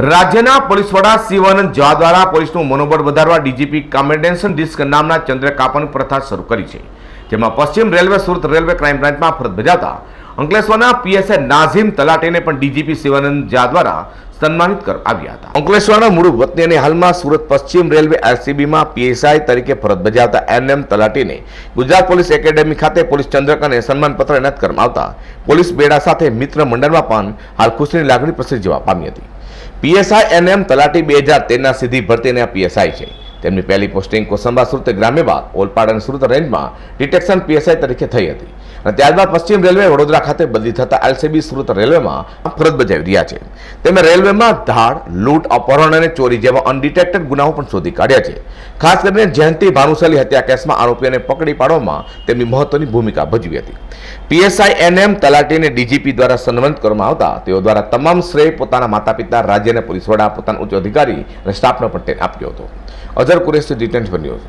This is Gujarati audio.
રાજ્યના પોલીસ વડા શિવાનંદ ઝા દ્વારા પોલીસનું મનોબળ વધારવા ડીજીપી કોમેન્ડેશન ડિસ્ક નામના ચંદ્ર કાપવાની પ્રથા શરૂ કરી છે. જેમાં પશ્ચિમ રેલવે, સુરત રેલવે ક્રાઇમ બ્રાન્ચમાં ફરજ બજાવતા અંકલેશ્વરના પીએસઆઈ નાઝીમ તલાટીને પણ ડીજીપી શિવાનંદ ઝા દ્વારા સન્માનિત કરવામાં આવ્યા હતા. અંકલેશ્વરના મૂળ વતની હાલમાં સુરત પશ્ચિમ રેલવે આરસીબીમાં પીએસઆઈ તરીકે ફરજ બજાવતા એનએમ તલાટીને ગુજરાત પોલીસ એકેડેમી ખાતે પોલીસ ચંદ્રક અને સન્માનપત્ર એનાયત કરવામાં આવતા પોલીસ બેડા સાથે મિત્ર મંડળમાં પણ હાલ ખુશીની લાગણી પ્રસરી જવા પામી હતી. પીએસઆઈ એનએમ તલાટી બે હજાર તેરના સીધી ભરતીના પીએસઆઈ છે. તેમની પહેલી પોસ્ટિંગ કોસંબા સુરત ગ્રામ્ય બાદ ઓલપાડ અને સુરત રેન્જમાં ડિટેક્શન પીએસઆઈ તરીકે થઈ હતી. અને ત્યારબાદ પશ્ચિમ રેલવે વડોદરા ખાતે બદલી થતા એલસીબી સુરત રેલવેમાં ફરજ બજાવી રહ્યા છે. તેમણે રેલવેમાં ધાડ, લૂંટ, અપહરણ અને ચોરી જેવા અનડિટેક્ટેડ ગુનાઓ પણ શોધી કાઢ્યા છે. ખાસ કરીને જયંતિ ભાનુશાલી હત્યા કેસમાં આરોપીઓને પકડી પાડવામાં તેમની મહત્વની ભૂમિકા ભજવી હતી. પીએસઆઈ એનએમ તલાટીને ડીજીપી દ્વારા સન્માનિત કરવામાં આવતા તેઓ દ્વારા તમામ શ્રેય પોતાના માતા પિતા રાજ્ય અને પોલીસ વડા, પોતાના ઉચ્ચ અધિકારી અને સ્ટાફનો પણ આપ્યો હતો. Azhar Qureshi detention news.